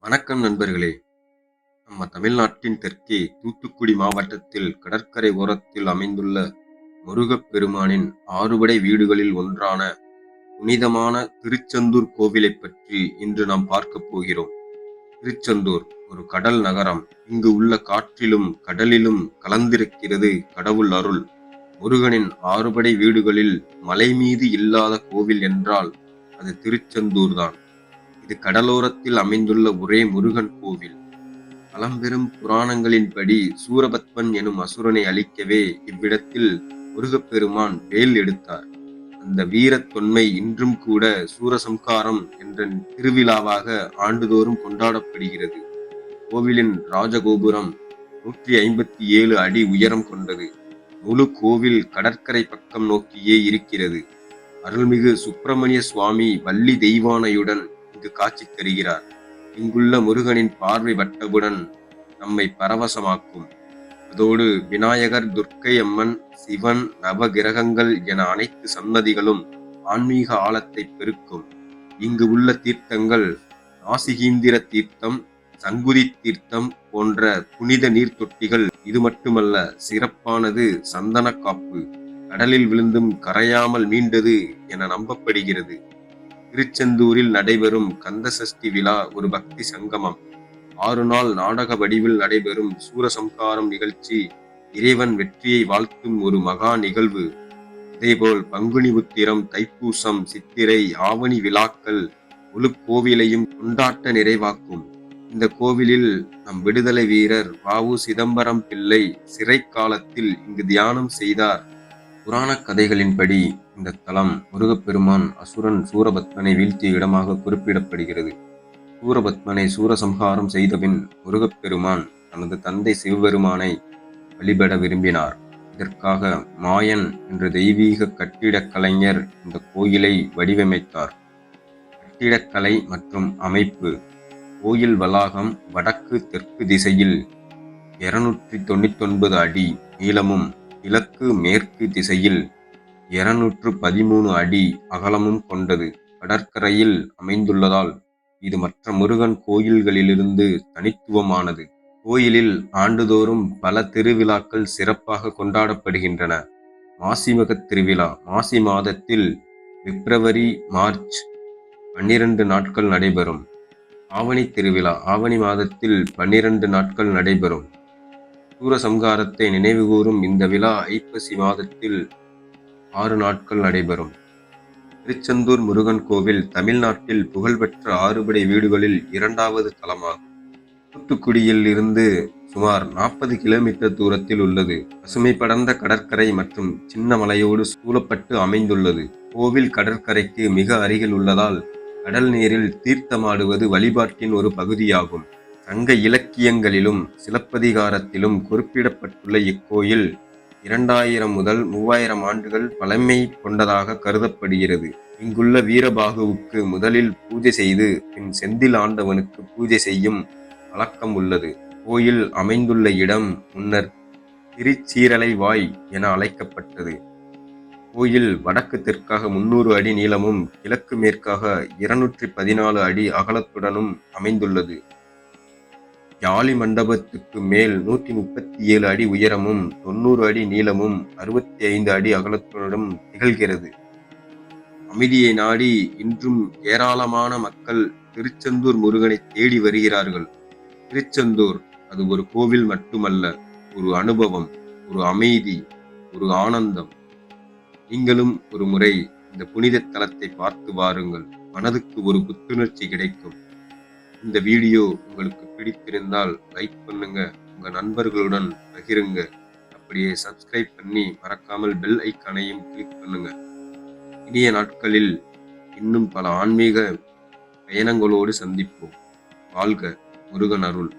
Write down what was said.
வணக்கம் நண்பர்களே. நம்ம தமிழ்நாட்டின் தெற்கே தூத்துக்குடி மாவட்டத்தில் கடற்கரை ஓரத்தில் அமைந்துள்ள முருகப்பெருமானின் ஆறுபடை வீடுகளில் ஒன்றான புனிதமான திருச்செந்தூர் கோவிலைப் பற்றி இன்று நாம் பார்க்கப் போகிறோம். திருச்செந்தூர் ஒரு கடல் நகரம். இங்கு உள்ள காற்றிலும் கடலிலும் கலந்திருக்கிறது கடவுள் அருள். முருகனின் ஆறுபடை வீடுகளில் மலை மீது இல்லாத கோவில் என்றால் அது திருச்செந்தூர் தான் இது கடலோரத்தில் அமைந்துள்ள ஒரே முருகன் கோவில். பழம்பெரும் புராணங்களின்படி சூரபத்மன் எனும் அசுரனை அழிக்கவே இவ்விடத்தில் முருகப்பெருமான் வேல் எடுத்தார். அந்த வீரத் தொன்மை இன்றும் கூட சூரசம்காரம் என்ற திருவிழாவாக ஆண்டுதோறும் கொண்டாடப்படுகிறது. கோவிலின் ராஜகோபுரம் நூற்றி ஐம்பத்தி ஏழு அடி உயரம் கொண்டது. முழு கோவில் கடற்கரை பக்கம் நோக்கியே இருக்கிறது. அருள்மிகு சுப்பிரமணிய சுவாமி வள்ளி தெய்வானையுடன் இங்கு காட்சி தருகிறார். இங்குள்ள முருகனின் பார்வை வட்டவுடன் நம்மை பரவசமாக்கும். அதோடு விநாயகர் துர்க்கை அம்மன் சிவன் நவகிரகங்கள் என அனைத்து சன்னதிகளும் ஆன்மீக ஆழத்தை பெருக்கும். இங்கு உள்ள தீர்த்தங்கள் நாசிகீந்திர தீர்த்தம் சங்குதி தீர்த்தம் போன்ற புனித நீர் தொட்டிகள் இது மட்டுமல்ல சிறப்பானது சந்தன காப்பு கடலில் விழுந்தும் கரையாமல் மீண்டது என நம்பப்படுகிறது. திருச்செந்தூரில் நடைபெறும் கந்தசஷ்டி விழா ஒரு பக்தி சங்கமம். ஆறு நாள் நாடக வடிவில் நடைபெறும் சூரசம்காரம் நிகழ்ச்சி இறைவன் வெற்றியை வாழ்த்தும் ஒரு மகா நிகழ்வு. இதேபோல் பங்குனி உத்திரம் தைப்பூசம் சித்திரை ஆவணி விழாக்கள் முழு கோவிலையும் கொண்டாட்ட நிறைவாக்கும். இந்த கோவிலில் நம் விடுதலை வீரர் வாவு சிதம்பரம் பிள்ளை சிறை காலத்தில் இங்கு தியானம் செய்தார். புராண கதைகளின்படி இந்த தலம் முருகப்பெருமான் அசுரன் சூரபத்மனை வீழ்த்திய இடமாக குறிப்பிடப்படுகிறது. சூரபத்மனை சூரசம்ஹாரம் செய்தபின் முருகப்பெருமான் தனது தந்தை சிவபெருமானை வழிபட விரும்பினார். இதற்காக மாயன் என்ற தெய்வீக கட்டிடக் கலைஞர் இந்த கோயிலை வடிவமைத்தார். கட்டிடக்கலை மற்றும் அமைப்பு. கோயில் வளாகம் வடக்கு தெற்கு திசையில் இருநூற்றி தொண்ணூத்தொன்பது அடி நீளமும் கிழக்கு மேற்கு திசையில் இருநூற்று பதிமூணு அடி அகலமும் கொண்டது கடற்கரையில் அமைந்துள்ளதால் இது மற்ற முருகன் கோயில்களிலிருந்து தனித்துவமானது. கோயிலில் ஆண்டுதோறும் பல திருவிழாக்கள் சிறப்பாக கொண்டாடப்படுகின்றன. மாசிமக திருவிழா மாசி மாதத்தில் பிப்ரவரி மார்ச் பன்னிரண்டு நாட்கள் நடைபெறும். ஆவணி திருவிழா ஆவணி மாதத்தில் பன்னிரண்டு நாட்கள் நடைபெறும். சூரசம்ஹாரத்தை நினைவுகூரும் இந்த விழா ஐப்பசி மாதத்தில் ஆறு நாட்கள் நடைபெறும். திருச்செந்தூர் முருகன் கோவில் தமிழ்நாட்டில் புகழ்பெற்ற ஆறுபடை வீடுகளில் இரண்டாவது தலமாகும். தூத்துக்குடியில் இருந்து சுமார் நாற்பது கிலோமீட்டர் தூரத்தில் உள்ளது. பசுமை படர்ந்த கடற்கரை மற்றும் சின்ன மலையோடு சூழப்பட்டு அமைந்துள்ளது. கோவில் கடற்கரைக்கு மிக அருகில் உள்ளதால் கடல் நீரில் தீர்த்தமாடுவது வழிபாட்டின் ஒரு பகுதியாகும். சங்க இலக்கியங்களிலும் சிலப்பதிகாரத்திலும் குறிப்பிடப்பட்டுள்ள இக்கோயில் இரண்டாயிரம் முதல் மூவாயிரம் ஆண்டுகள் பழமை கொண்டதாக கருதப்படுகிறது. இங்குள்ள வீரபாகுவுக்கு முதலில் பூஜை செய்து பின் செந்தில் ஆண்டவனுக்கு பூஜை செய்யும் வழக்கம் உள்ளது. கோயில் அமைந்துள்ள இடம் முன்னர் திருச்சீரலை வாய் என அழைக்கப்பட்டது. கோயில் வடக்கு தெற்காக முன்னூறு அடி நீளமும் கிழக்கு மேற்காக இருநூற்றி பதினாலு அடி அகலத்துடனும் அமைந்துள்ளது. ஜாலி மண்டபத்துக்கு மேல் நூற்றி முப்பத்தி ஏழு அடி உயரமும் தொண்ணூறு அடி நீளமும் அறுபத்தி ஐந்து அடி அகலத்துடனும் திகழ்கிறது. அமைதியை நாடி இன்றும் ஏராளமான மக்கள் திருச்செந்தூர் முருகனை தேடி வருகிறார்கள். திருச்செந்தூர் அது ஒரு கோவில் மட்டுமல்ல ஒரு அனுபவம் ஒரு அமைதி ஒரு ஆனந்தம். நீங்களும் ஒரு முறை இந்த புனித தலத்தை பார்த்து வாருங்கள். மனதுக்கு ஒரு புத்துணர்ச்சி கிடைக்கும். இந்த வீடியோ உங்களுக்கு பிடித்திருந்தால் லைக் பண்ணுங்க. உங்க நண்பர்களுடன் பகிருங்க. அப்படியே சப்ஸ்கிரைப் பண்ணி மறக்காமல் பெல் ஐக்கானையும் கிளிக் பண்ணுங்க. இனிய நாட்களில் இன்னும் பல ஆன்மீக பயணங்களோடு சந்திப்போம். வாழ்க முருகன் அருள்.